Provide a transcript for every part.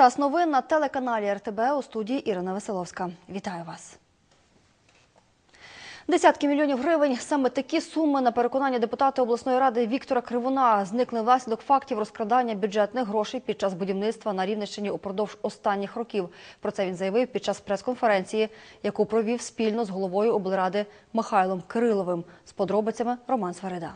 Час новин на телеканалі РТБ у студії Ірина Веселовська. Вітаю вас. Десятки мільйонів гривень саме такі суми на переконання депутата обласної ради Віктора Кривуна зникли внаслідок фактів розкрадання бюджетних грошей під час будівництва на Рівненщині упродовж останніх років. Про це він заявив під час прес-конференції, яку провів спільно з головою облради Михайлом Кириловим. З подробицями Роман Сварида.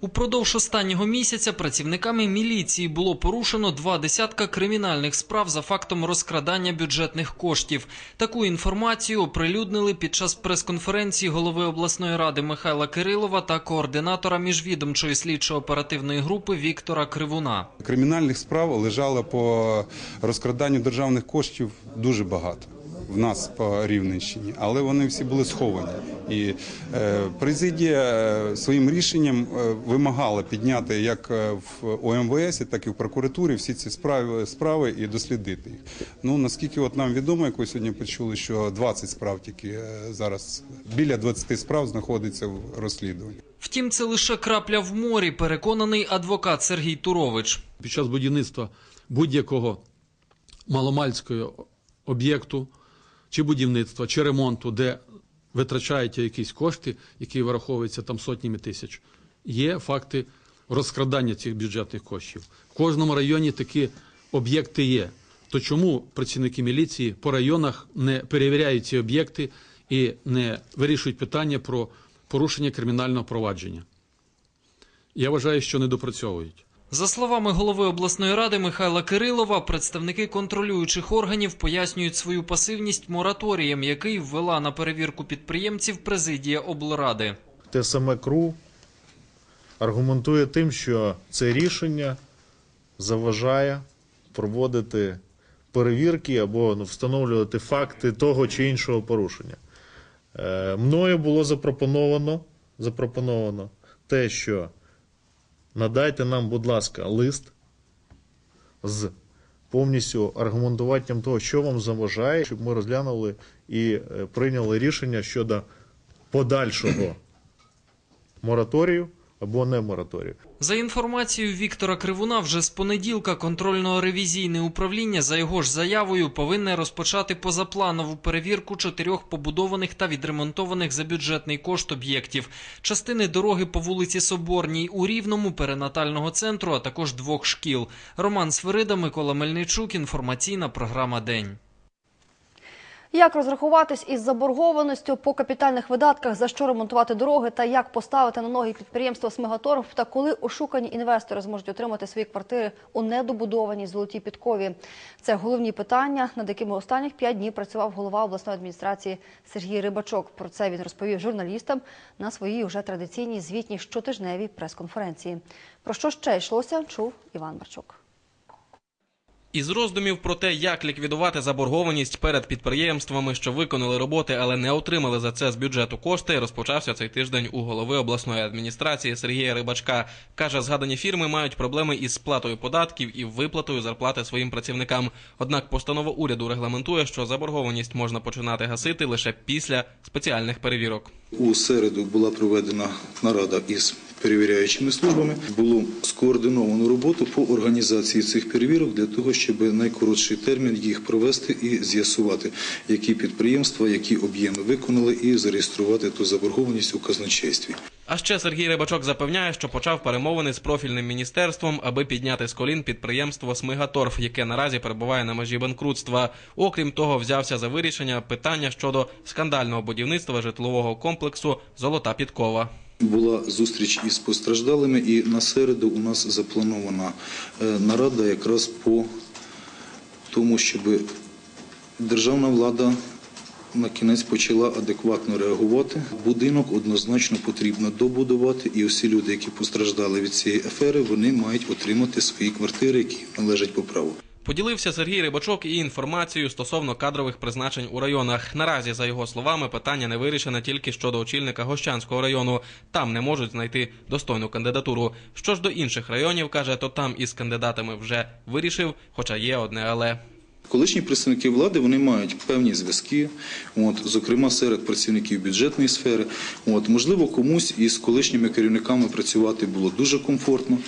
Упродовж останнього місяця працівниками міліції було порушено два десятка кримінальних справ за фактом розкрадання бюджетних коштів. Таку інформацію оприлюднили під час прес-конференції голови обласної ради Михайла Кирилова та координатора міжвідомчої слідчо-оперативної групи Віктора Кривуна. Кримінальних справ лежало по розкраданню державних коштів дуже багато. В нас по Рівненщині, але вони всі були сховані. І е, президія е, своїм рішенням е, вимагала підняти як в ОМВС, так і в прокуратурі всі ці справи, справи і дослідити їх. Ну наскільки от нам відомо, як ви сьогодні почули, що 20 справ тільки зараз біля 20 справ знаходиться в розслідуванні. Втім, це лише крапля в морі, переконаний адвокат Сергій Турович. під час будівництва будь-якого маломальського об'єкту, чи будівництва, чи ремонту, де витрачаєте якісь кошти, які вираховуються там сотнями тисяч, є факти розкрадання цих бюджетних коштів. В кожному районі такі об'єкти є. То чому працівники міліції по районах не перевіряють ці об'єкти і не вирішують питання про порушення кримінального провадження? Я вважаю, що не допрацьовують. За словами голови обласної ради Михайла Кирилова, представники контролюючих органів пояснюють свою пасивність мораторієм, який ввела на перевірку підприємців президія облради. те саме КРУ аргументує тим, що це рішення заважає проводити перевірки або ну, встановлювати факти того чи іншого порушення. Е, мною було запропоновано, запропоновано те, що надайте нам, будь ласка, лист з повністю аргументуванням того, що вам заважає, щоб ми розглянули і е, прийняли рішення щодо подальшого мораторію або не мораторію. За інформацією Віктора Кривуна, вже з понеділка контрольно-ревізійне управління за його ж заявою повинне розпочати позапланову перевірку чотирьох побудованих та відремонтованих за бюджетний кошт об'єктів, частини дороги по вулиці Соборній у Рівному, перинатального центру, а також двох шкіл. Роман Свирида, Микола Мельничук. Інформаційна програма День. Як розрахуватись із заборгованістю по капітальних видатках, за що ремонтувати дороги та як поставити на ноги підприємство Смегаторг та коли ошукані інвестори зможуть отримати свої квартири у недобудованій золотій підкові? Це головні питання, над якими останніх п'ять днів працював голова обласної адміністрації Сергій Рибачок. Про це він розповів журналістам на своїй уже традиційній звітній щотижневій прес-конференції. Про що ще йшлося, чув Іван Марчук. Із роздумів про те, як ліквідувати заборгованість перед підприємствами, що виконали роботи, але не отримали за це з бюджету кошти, розпочався цей тиждень у голови обласної адміністрації Сергія Рибачка. Каже, згадані фірми мають проблеми із сплатою податків і виплатою зарплати своїм працівникам. Однак постанова уряду регламентує, що заборгованість можна починати гасити лише після спеціальних перевірок. У середу була проведена нарада із перевіряючими службами. Було скоординовано роботу по організації цих перевірок для того, щоб найкоротший термін їх провести і з'ясувати, які підприємства, які об'єми виконали, і зареєструвати ту заборгованість у казначействі. А ще Сергій Рибачок запевняє, що почав перемовини з профільним міністерством, аби підняти з колін підприємство Смигаторф, яке наразі перебуває на межі банкрутства. Окрім того, взявся за вирішення питання щодо скандального будівництва житлового комплексу Золота підкова. Була зустріч із постраждалими, і на середу у нас запланована е, нарада якраз по тому, щоб державна влада на кінець почала адекватно реагувати. Будинок однозначно потрібно добудувати, і усі люди, які постраждали від цієї афери, вони мають отримати свої квартири, які належать по праву. Поділився Сергій Рибачок і інформацією стосовно кадрових призначень у районах. Наразі, за його словами, питання не вирішене тільки щодо очільника Гощанського району. Там не можуть знайти достойну кандидатуру. Що ж до інших районів, каже, то там із кандидатами вже вирішив, хоча є одне але. Колишні представники влади вони мають певні зв'язки, зокрема серед працівників бюджетної сфери. От, можливо, комусь із колишніми керівниками працювати було дуже комфортно.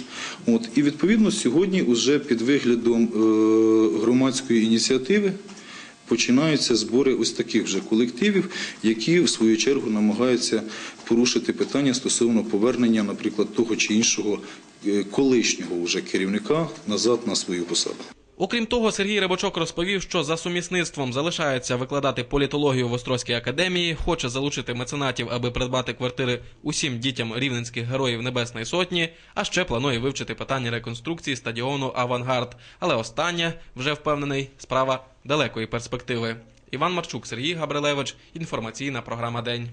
От, і відповідно сьогодні, уже під виглядом е, громадської ініціативи, починаються збори ось таких вже колективів, які в свою чергу намагаються порушити питання стосовно повернення, наприклад, того чи іншого е, колишнього вже керівника назад на свою посаду. Окрім того, Сергій Рибачок розповів, що за сумісництвом залишається викладати політологію в Острозькій академії, хоче залучити меценатів, аби придбати квартири усім дітям рівненських героїв Небесної Сотні, а ще планує вивчити питання реконструкції стадіону Авангард. Але останнє, вже впевнений, справа далекої перспективи. Іван Марчук, Сергій Габрилевич, інформаційна програма День.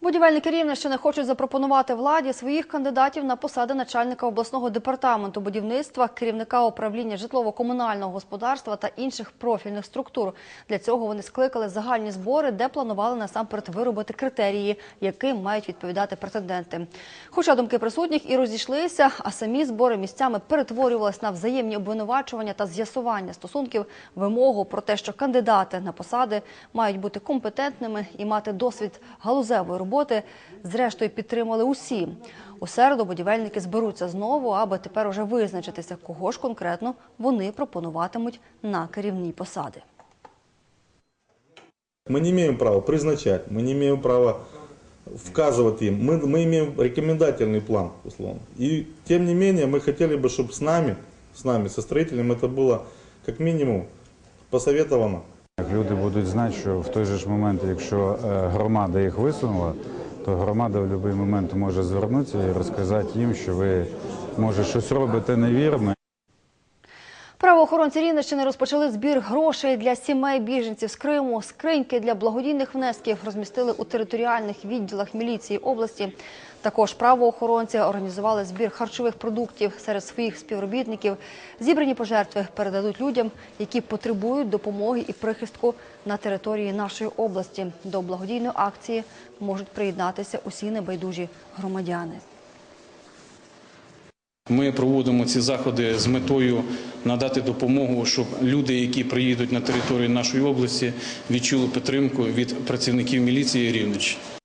Будівельники Рівненщини хочуть запропонувати владі своїх кандидатів на посади начальника обласного департаменту будівництва, керівника управління житлово-комунального господарства та інших профільних структур. Для цього вони скликали загальні збори, де планували насамперед виробити критерії, яким мають відповідати претенденти. Хоча думки присутніх і розійшлися, а самі збори місцями перетворювалися на взаємні обвинувачування та з'ясування стосунків, вимогу про те, що кандидати на посади мають бути компетентними і мати досвід галузевої роботи, зрештою підтримали усі. У середу будівельники зберуться знову, аби тепер уже визначитися, кого ж конкретно вони пропонуватимуть на керівні посади. Мы не имеем права призначать, мы не имеем права вказывать им. Мы, мы имеем рекомендательный план, условно. И тем не менее мы хотели бы, чтобы с нами, с нами, со строителем, это было как минимум посоветовано. Люди будуть знати, що в той же ж момент, якщо е, громада їх висунула, то громада в будь-який момент може звернутися і розказати їм, що ви може щось робите невірно. Правоохоронці Рівненщини розпочали збір грошей для сімей біженців з Криму. Скриньки для благодійних внесків розмістили у територіальних відділах міліції області. Також правоохоронці організували збір харчових продуктів серед своїх співробітників. Зібрані пожертви передадуть людям, які потребують допомоги і прихистку на території нашої області. До благодійної акції можуть приєднатися усі небайдужі громадяни. Ми проводимо ці заходи з метою надати допомогу, щоб люди, які приїдуть на територію нашої області, відчули підтримку від працівників міліції Рівненщини.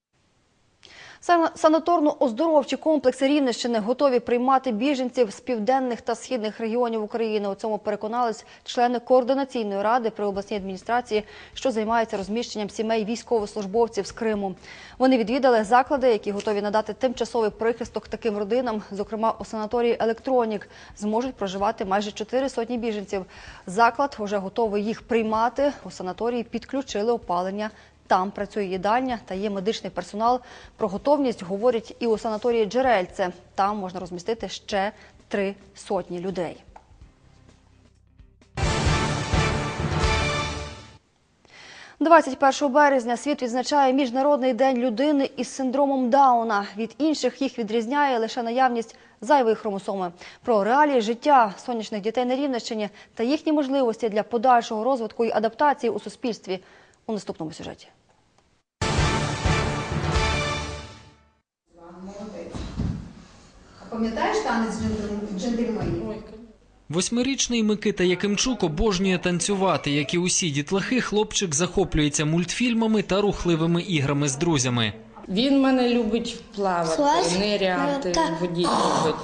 Сан- Санаторно-оздоровчі комплекси Рівненщини готові приймати біженців з південних та східних регіонів України. У цьому переконались члени координаційної ради при обласній адміністрації, що займається розміщенням сімей військовослужбовців з Криму. Вони відвідали заклади, які готові надати тимчасовий прихисток таким родинам. Зокрема, у санаторії Електронік зможуть проживати майже чотири сотні біженців. Заклад вже готовий їх приймати. У санаторії підключили опалення там працює їдальня та є медичний персонал. Про готовність говорять і у санаторії Джерельце. Там можна розмістити ще три сотні людей. – 21 березня світ відзначає Міжнародний день людини із синдромом Дауна. Від інших їх відрізняє лише наявність зайвої хромосоми. Про реалії життя сонячних дітей на Рівненщині та їхні можливості для подальшого розвитку і адаптації у суспільстві у наступному сюжеті. Пам'ятаєш танець джентль- джентльменів? Восьмирічний Микита Якимчук обожнює танцювати. Як і усі дітлахи, хлопчик захоплюється мультфільмами та рухливими іграми з друзями. Він мене любить плавати, ниряти, в воді любить.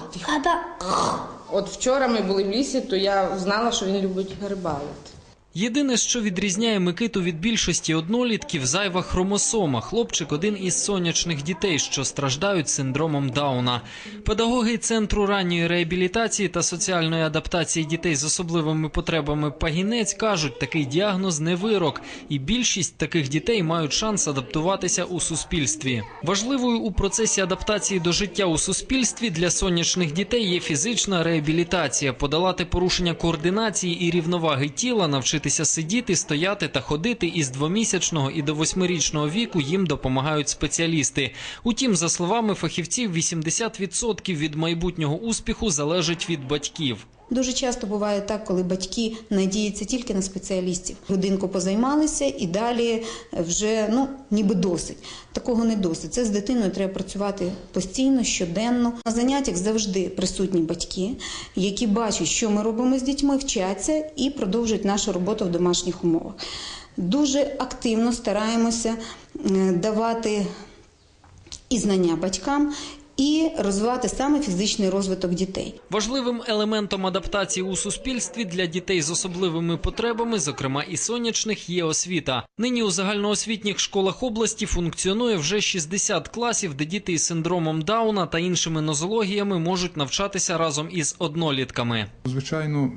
От вчора ми були в лісі, то я знала, що він любить рибалити. Єдине, що відрізняє Микиту від більшості однолітків, зайва хромосома. Хлопчик один із сонячних дітей, що страждають синдромом Дауна. Педагоги центру ранньої реабілітації та соціальної адаптації дітей з особливими потребами Пагінець кажуть, такий діагноз не вирок, і більшість таких дітей мають шанс адаптуватися у суспільстві. Важливою у процесі адаптації до життя у суспільстві для сонячних дітей є фізична реабілітація, подолати порушення координації і рівноваги тіла, навчитися сидіти, стояти та ходити із двомісячного і до восьмирічного віку їм допомагають спеціалісти. Утім, за словами фахівців, 80% від майбутнього успіху залежить від батьків. Дуже часто буває так, коли батьки надіються тільки на спеціалістів. Годинку позаймалися і далі вже ну ніби досить. Такого не досить. Це з дитиною треба працювати постійно, щоденно. На заняттях завжди присутні батьки, які бачать, що ми робимо з дітьми, вчаться і продовжують нашу роботу в домашніх умовах. Дуже активно стараємося е, давати і знання батькам, і розвивати саме фізичний розвиток дітей. Важливим елементом адаптації у суспільстві для дітей з особливими потребами, зокрема і сонячних, є освіта. Нині у загальноосвітніх школах області функціонує вже 60 класів, де діти із синдромом Дауна та іншими нозологіями можуть навчатися разом із однолітками. Звичайно,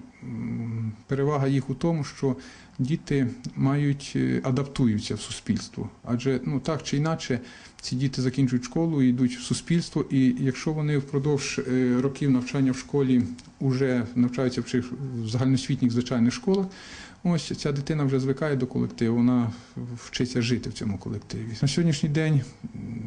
перевага їх у тому, що діти мають е, адаптуються в суспільство, адже ну так чи інакше. Ці діти закінчують школу йдуть в суспільство, і якщо вони впродовж е, років навчання в школі вже навчаються в в загальноосвітніх звичайних школах, ось ця дитина вже звикає до колективу, вона вчиться жити в цьому колективі. На сьогоднішній день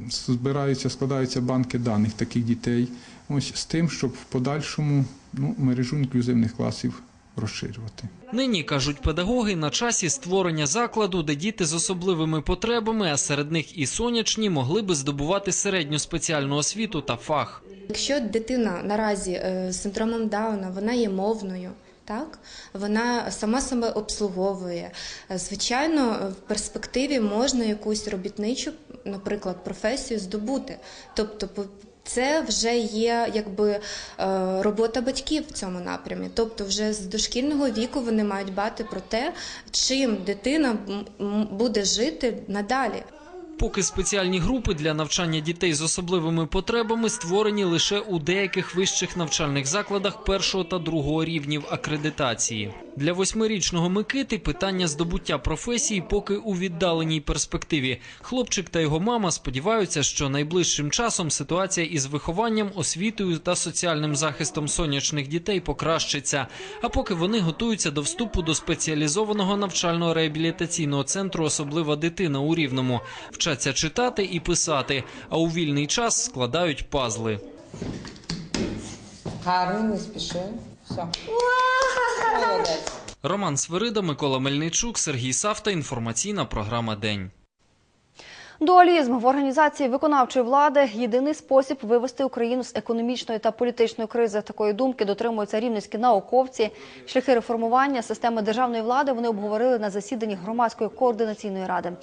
збираються, складаються банки даних таких дітей, ось з тим, щоб в подальшому ну, мережу інклюзивних класів розширювати. Нині кажуть педагоги на часі створення закладу, де діти з особливими потребами, а серед них і сонячні, могли би здобувати середню спеціальну освіту та фах. Якщо дитина наразі е, з синдромом Дауна вона є мовною. Так, вона сама себе обслуговує. Е, Звичайно, в перспективі можна якусь робітничу, наприклад, професію здобути. Тобто, по- це вже є якби е, робота батьків в цьому напрямі. Тобто, вже з дошкільного віку вони мають бати про те, чим дитина буде жити надалі. Поки спеціальні групи для навчання дітей з особливими потребами створені лише у деяких вищих навчальних закладах першого та другого рівнів акредитації. Для восьмирічного Микити питання здобуття професії поки у віддаленій перспективі. Хлопчик та його мама сподіваються, що найближчим часом ситуація із вихованням, освітою та соціальним захистом сонячних дітей покращиться. А поки вони готуються до вступу до спеціалізованого навчально-реабілітаційного центру Особлива дитина у Рівному, вчаться читати і писати, а у вільний час складають пазли. Гарно, не спіши. Все. Молодець. Роман Свирида, Микола Мельничук, Сергій Савта. Інформаційна програма День. Дуалізм в організації виконавчої влади єдиний спосіб вивести Україну з економічної та політичної кризи. Такої думки дотримуються рівненські науковці. Шляхи реформування системи державної влади вони обговорили на засіданні громадської координаційної ради.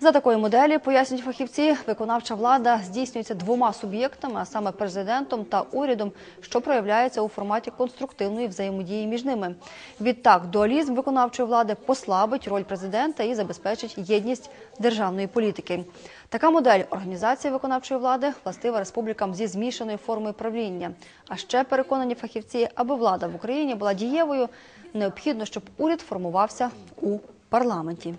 За такої моделі, пояснюють фахівці, виконавча влада здійснюється двома суб'єктами, а саме президентом та урядом, що проявляється у форматі конструктивної взаємодії між ними. Відтак, дуалізм виконавчої влади послабить роль президента і забезпечить єдність державної політики. Така модель організації виконавчої влади властива республікам зі змішаною формою правління. А ще переконані фахівці, аби влада в Україні була дієвою, необхідно, щоб уряд формувався у парламенті.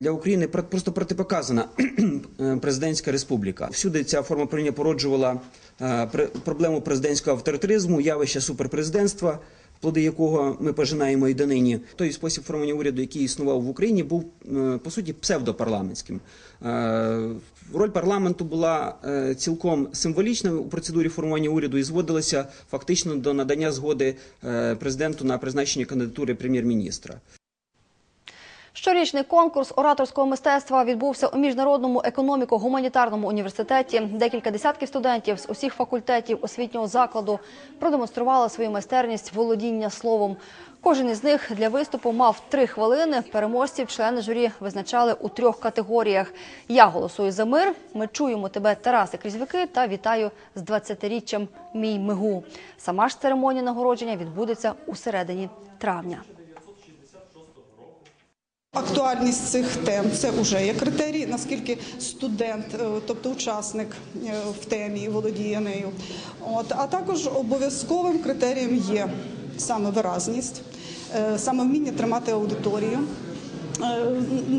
Для України пр- просто протипоказана е, президентська республіка. Всюди ця форма правління породжувала е, проблему президентського авторитаризму, явище суперпрезидентства, плоди якого ми пожинаємо і донині. Той спосіб формування уряду, який існував в Україні, був е, по суті псевдопарламентським. Роль парламенту була цілком символічною у процедурі формування уряду і зводилася фактично до надання згоди президенту на призначення кандидатури прем'єр-міністра. Щорічний конкурс ораторського мистецтва відбувся у міжнародному економіко-гуманітарному університеті. Декілька десятків студентів з усіх факультетів освітнього закладу продемонстрували свою майстерність володіння словом. Кожен із них для виступу мав три хвилини. Переможців члени журі визначали у трьох категоріях. Я голосую за мир. Ми чуємо тебе, Тараси Крізвики, та вітаю з 20-річчям мій мигу. Сама ж церемонія нагородження відбудеться у середині травня. Актуальність цих тем це вже є критерій, наскільки студент, е, тобто учасник е, в темі володіє нею. От а також обов'язковим критерієм є саме виразність, е, саме вміння тримати аудиторію. Е,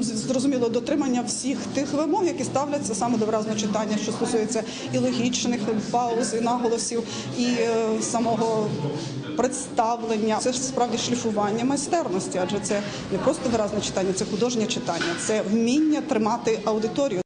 Зрозуміло, дотримання всіх тих вимог, які ставляться саме до виразного читання, що стосується і логічних пауз, і наголосів, і самого представлення. Це ж справді шліфування майстерності, адже це не просто виразне читання, це художнє читання, це вміння тримати аудиторію.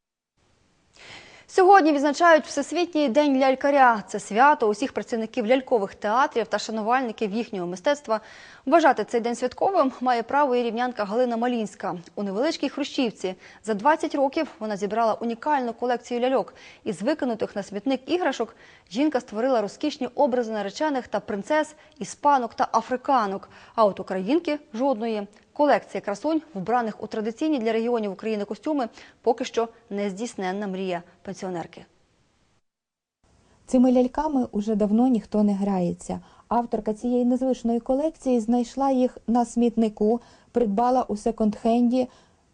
Сьогодні відзначають Всесвітній день лялькаря. Це свято усіх працівників лялькових театрів та шанувальників їхнього мистецтва. Вважати цей день святковим має право і рівнянка Галина Малінська. У невеличкій Хрущівці за 20 років вона зібрала унікальну колекцію ляльок. Із викинутих на смітник іграшок жінка створила розкішні образи наречених та принцес, іспанок та африканок. А от українки жодної. Колекція красунь, вбраних у традиційні для регіонів України костюми, поки що не здійсненна мрія пенсіонерки. Цими ляльками уже давно ніхто не грається. Авторка цієї незвичної колекції знайшла їх на смітнику, придбала у секонд-хенді.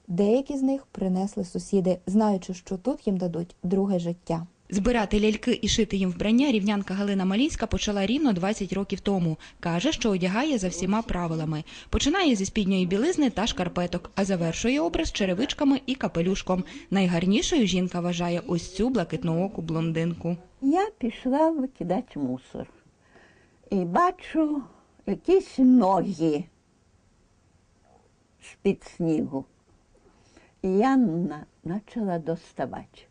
Деякі з них принесли сусіди, знаючи, що тут їм дадуть друге життя. Збирати ляльки і шити їм вбрання рівнянка Галина Малінська почала рівно 20 років тому. Каже, що одягає за всіма правилами. Починає зі спідньої білизни та шкарпеток, а завершує образ черевичками і капелюшком. Найгарнішою жінка вважає ось цю блакитнооку блондинку. Я пішла викидати мусор і бачу якісь ноги з-під снігу. І я почала доставати.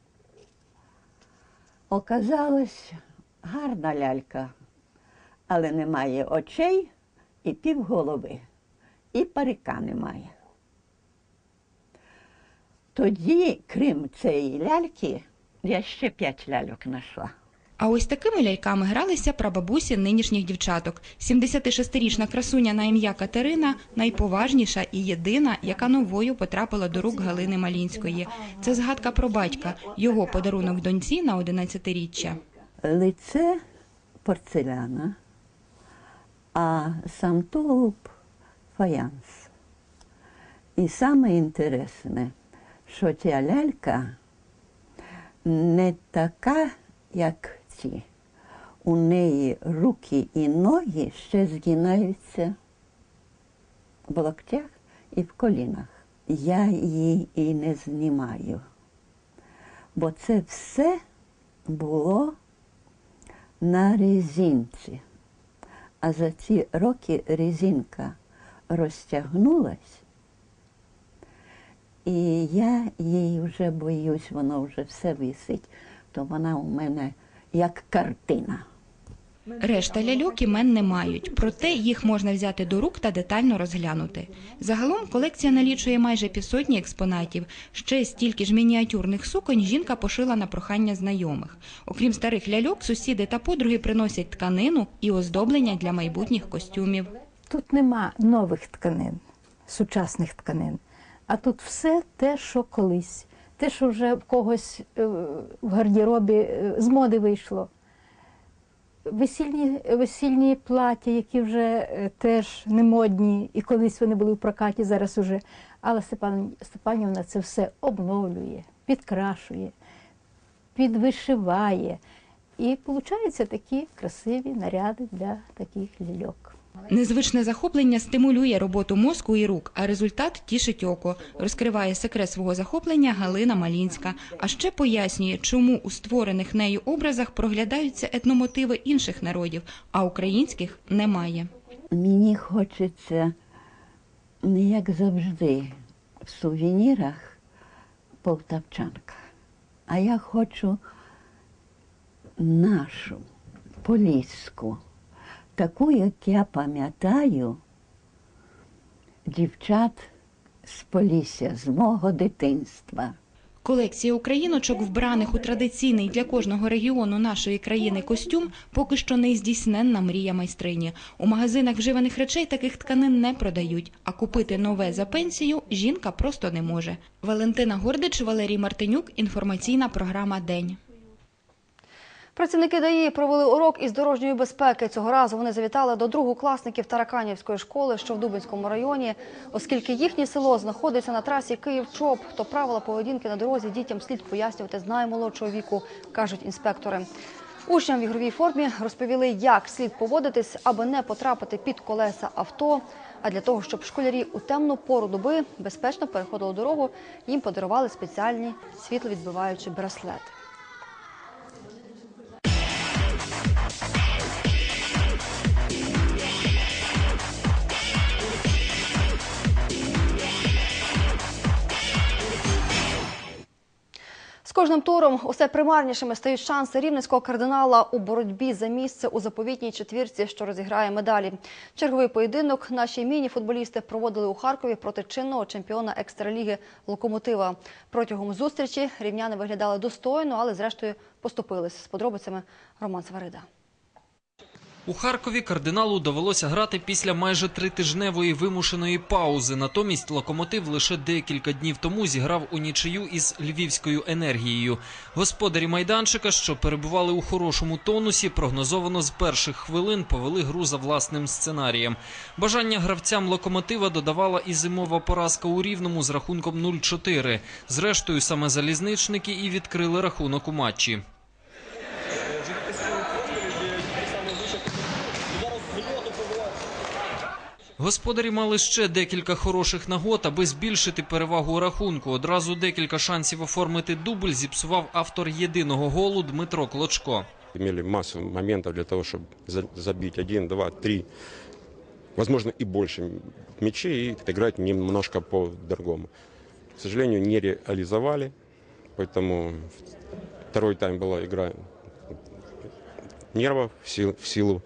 Оказалось, гарна лялька, але немає очей і півголови, і парика немає. Тоді, крім цієї ляльки, я ще п'ять ляльок знайшла. А ось такими ляльками гралися прабабусі нинішніх дівчаток. 76-річна красуня на ім'я Катерина найповажніша і єдина, яка новою потрапила до рук Галини Малінської. Це згадка про батька, його подарунок доньці на 11-річчя. Лице порцеляна, а сам тулуб фаянс. І саме інтересне, що ця лялька не така, як ці. У неї руки і ноги ще згинаються в локтях і в колінах. Я її і не знімаю, бо це все було на резинці. А за ці роки резинка розтягнулась, і я її вже боюсь, воно вже все висить, то вона у мене як картина. Решта ляльок імен не мають, проте їх можна взяти до рук та детально розглянути. Загалом колекція налічує майже півсотні експонатів. Ще стільки ж мініатюрних суконь жінка пошила на прохання знайомих. Окрім старих ляльок, сусіди та подруги приносять тканину і оздоблення для майбутніх костюмів. Тут нема нових тканин, сучасних тканин, а тут все те, що колись, те, що вже в когось е, в гардеробі е, з моди вийшло. Весільні, весільні плаття, які вже е, теж не модні, і колись вони були в прокаті, зараз уже. Але Степан, Степанівна це все обновлює, підкрашує, підвишиває. І получаються такі красиві наряди для таких ляльок. Незвичне захоплення стимулює роботу мозку і рук, а результат тішить око. Розкриває секрет свого захоплення Галина Малінська. А ще пояснює, чому у створених нею образах проглядаються етномотиви інших народів, а українських немає. Мені хочеться, не як завжди, в сувенірах полтавчанка. А я хочу нашу поліську, таку, як я пам'ятаю, дівчат з Полісся, з мого дитинства. Колекція україночок, вбраних у традиційний для кожного регіону нашої країни костюм, поки що не здійсненна мрія майстрині. У магазинах вживаних речей таких тканин не продають, а купити нове за пенсію жінка просто не може. Валентина Гордич, Валерій Мартинюк. Інформаційна програма День. Працівники ДАІ провели урок із дорожньої безпеки. Цього разу вони завітали до другокласників Тараканівської школи, що в Дубинському районі. Оскільки їхнє село знаходиться на трасі Київ-Чоп, то правила поведінки на дорозі дітям слід пояснювати з наймолодшого віку, кажуть інспектори. Учням в ігровій формі розповіли, як слід поводитись, аби не потрапити під колеса авто. А для того, щоб школярі у темну пору доби безпечно переходили дорогу, їм подарували спеціальні світловідбиваючі браслети. Кожним туром усе примарнішими стають шанси рівненського кардинала у боротьбі за місце у заповітній четвірці, що розіграє медалі. Черговий поєдинок наші міні-футболісти проводили у Харкові проти чинного чемпіона екстраліги Локомотива. Протягом зустрічі рівняни виглядали достойно, але зрештою поступились. З подробицями Роман Сварида. У Харкові кардиналу довелося грати після майже тритижневої вимушеної паузи. Натомість локомотив лише декілька днів тому зіграв у нічию із львівською енергією. Господарі майданчика, що перебували у хорошому тонусі, прогнозовано з перших хвилин повели гру за власним сценарієм. Бажання гравцям локомотива додавала і зимова поразка у рівному з рахунком 0-4. Зрештою, саме залізничники і відкрили рахунок у матчі. Господарі мали ще декілька хороших нагод, аби збільшити перевагу у рахунку. Одразу декілька шансів оформити дубль зіпсував автор єдиного голу Дмитро Клочко. Имели массу моментов для того, чтобы за- забить один, два, три, возможно, и больше мячей, и играть немножко по-другому. К сожалению, не реализовали, поэтому второй тайм была игра нервов в сил- в силу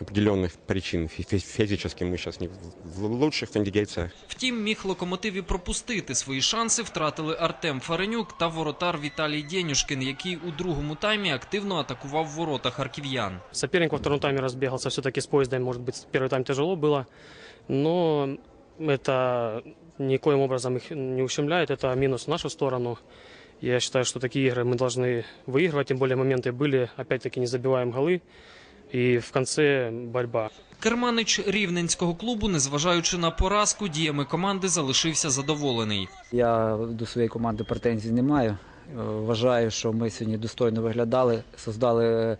определенных причин. Фи- фи- Физически мы сейчас не в- в лучших кондициях. Втім, міг локомотив і пропустити свої шанси. Втратили Артем Фаренюк та воротар Віталій Дєнюшкін, який у другому таймі активно атакував ворота харків'ян. Соперник во втором тайме разбегался все-таки с поездом. Может быть, первый тайм тяжело было, но это никоим образом их не ущемляет. Это минус в нашу сторону. Я считаю, что такие игры мы должны выигрывать, тем более моменты были, опять-таки не забиваем голы. И в конце борьба. Керманич рівненського клубу, незважаючи на поразку, діями команди залишився задоволений. Я до своєї команди претензій не маю. Е, Вважаю, що ми сьогодні достойно виглядали, создали, е,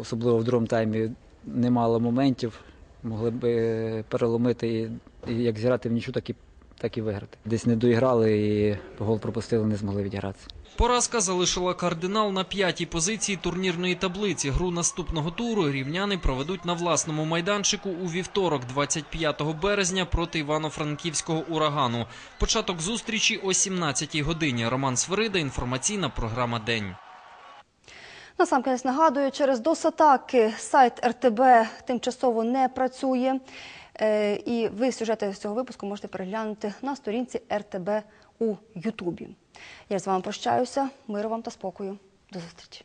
особливо в другому таймі, немало моментів. Могли б е, переломити і, і як зіграти в нічу, так і, так і виграти. Десь не доіграли і гол пропустили, не змогли відігратися. Поразка залишила кардинал на п'ятій позиції турнірної таблиці. Гру наступного туру рівняни проведуть на власному майданчику у вівторок, 25 березня, проти Івано-Франківського урагану. Початок зустрічі о 17 годині. Роман Свирида, інформаційна програма День. Насамкінець нагадую, через досатаки сайт РТБ тимчасово не працює. Е, І ви сюжети з цього випуску можете переглянути на сторінці РТБ у Ютубі. Я з вами прощаюся. Миру вам та спокою. До зустрічі.